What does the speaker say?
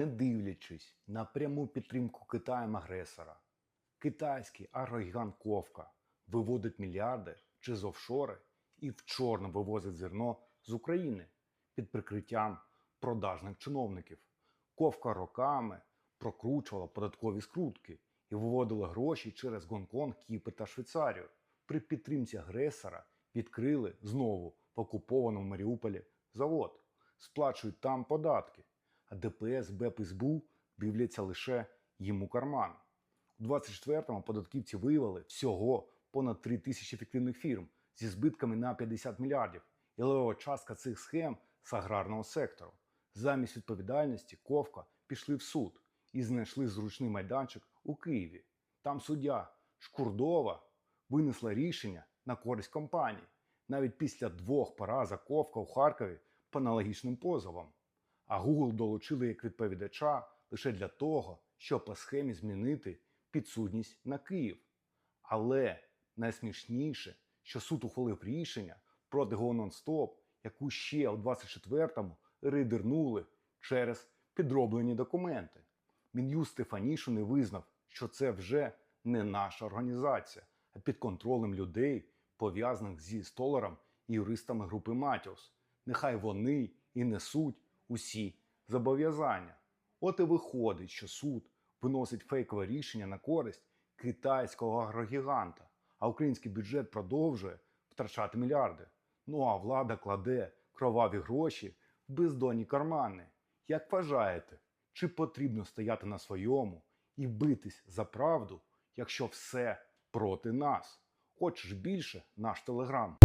Не дивлячись на пряму підтримку Китаєм агресора, китайський агрогігант Ковка виводить мільярди через офшори і в чорно вивозить зерно з України під прикриттям продажних чиновників. Ковка роками прокручувала податкові скрутки і виводила гроші через Гонконг, Кіпр та Швейцарію. При підтримці агресора відкрили знову в окупованому Маріуполі завод, сплачують там податки, а ДПС, БЕП і СБУ дивляться лише їм у карман. У 24-му податківці виявили всього понад 3 тисячі фіктивних фірм зі збитками на 50 мільярдів. І левова частка цих схем з аграрного сектору. Замість відповідальності Ковка пішли в суд і знайшли зручний майданчик у Києві. Там суддя Шкурдова винесла рішення на користь компанії навіть після двох поразок Ковка у Харкові по аналогічним позовам. А Google долучили як відповідача лише для того, щоб по схемі змінити підсудність на Київ. Але найсмішніше, що суд ухвалив рішення проти Go Non-Stop, яку ще у 24-му рейдернули через підроблені документи. Мін'юст Стефанішу не визнав, що це вже не наша організація, а під контролем людей, пов'язаних зі столаром і юристами групи Матіос. Нехай вони і несуть усі зобов'язання. От і виходить, що суд виносить фейкове рішення на користь китайського агрогіганта, а український бюджет продовжує втрачати мільярди. Ну а влада кладе кроваві гроші в бездонні кармани. Як вважаєте, чи потрібно стояти на своєму і битись за правду, якщо все проти нас? Хочеш більше наш телеграм?